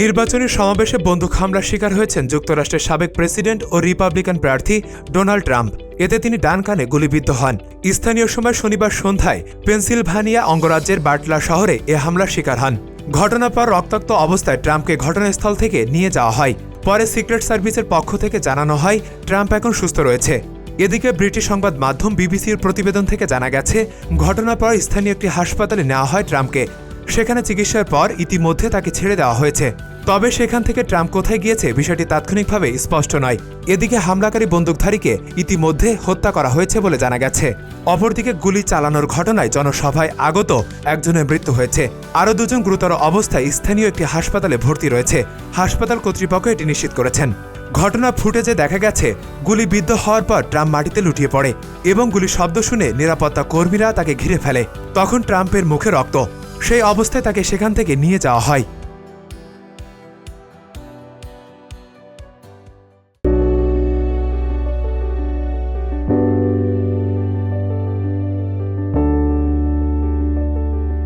নির্বাচনী সমাবেশে বন্দুক হামলার শিকার হয়েছেন যুক্তরাষ্ট্রের সাবেক প্রেসিডেন্ট ও রিপাবলিকান প্রার্থী ডোনাল্ড ট্রাম্প। এতে তিনি ডান কানে গুলিবিদ্ধ হন। স্থানীয় সময় শনিবার সন্ধ্যায় পেনসিলভানিয়া অঙ্গরাজ্যের বাটলা শহরে এ হামলার শিকার হন। ঘটনার পর রক্তাক্ত অবস্থায় ট্রাম্পকে ঘটনাস্থল থেকে নিয়ে যাওয়া হয়। পরে সিক্রেট সার্ভিসের পক্ষ থেকে জানানো হয়, ট্রাম্প এখন সুস্থ রয়েছে। এদিকে ব্রিটিশ সংবাদ মাধ্যম বিবিসির প্রতিবেদন থেকে জানা গেছে, ঘটনার পর স্থানীয় একটি হাসপাতালে নেওয়া হয় ট্রাম্পকে। সেখানে চিকিৎসার পর ইতিমধ্যে তাকে ছেড়ে দেওয়া হয়েছে। তবে সেখান থেকে ট্রাম্প কোথায় গিয়েছে বিষয়টি তাৎক্ষণিকভাবে স্পষ্ট নয়। এদিকে হামলাকারী বন্দুকধারীকে ইতিমধ্যে হত্যা করা হয়েছে বলে জানা গেছে। অপরদিকে গুলি চালানোর ঘটনায় জনসভায় আগত একজনের মৃত্যু হয়েছে। আরও দুজন গুরুতর অবস্থায় স্থানীয় একটি হাসপাতালে ভর্তি রয়েছে। হাসপাতাল কর্তৃপক্ষ এটি নিশ্চিত করেছেন। ঘটনা ফুটেজে দেখা গেছে, গুলি বিদ্ধ হওয়ার পর ট্রাম্প মাটিতে লুটিয়ে পড়ে এবং গুলি শব্দ শুনে নিরাপত্তা কর্মীরা তাকে ঘিরে ফেলে। তখন ট্রাম্পের মুখে রক্ত। সেই অবস্থায় তাকে সেখান থেকে নিয়ে যাওয়া হয়।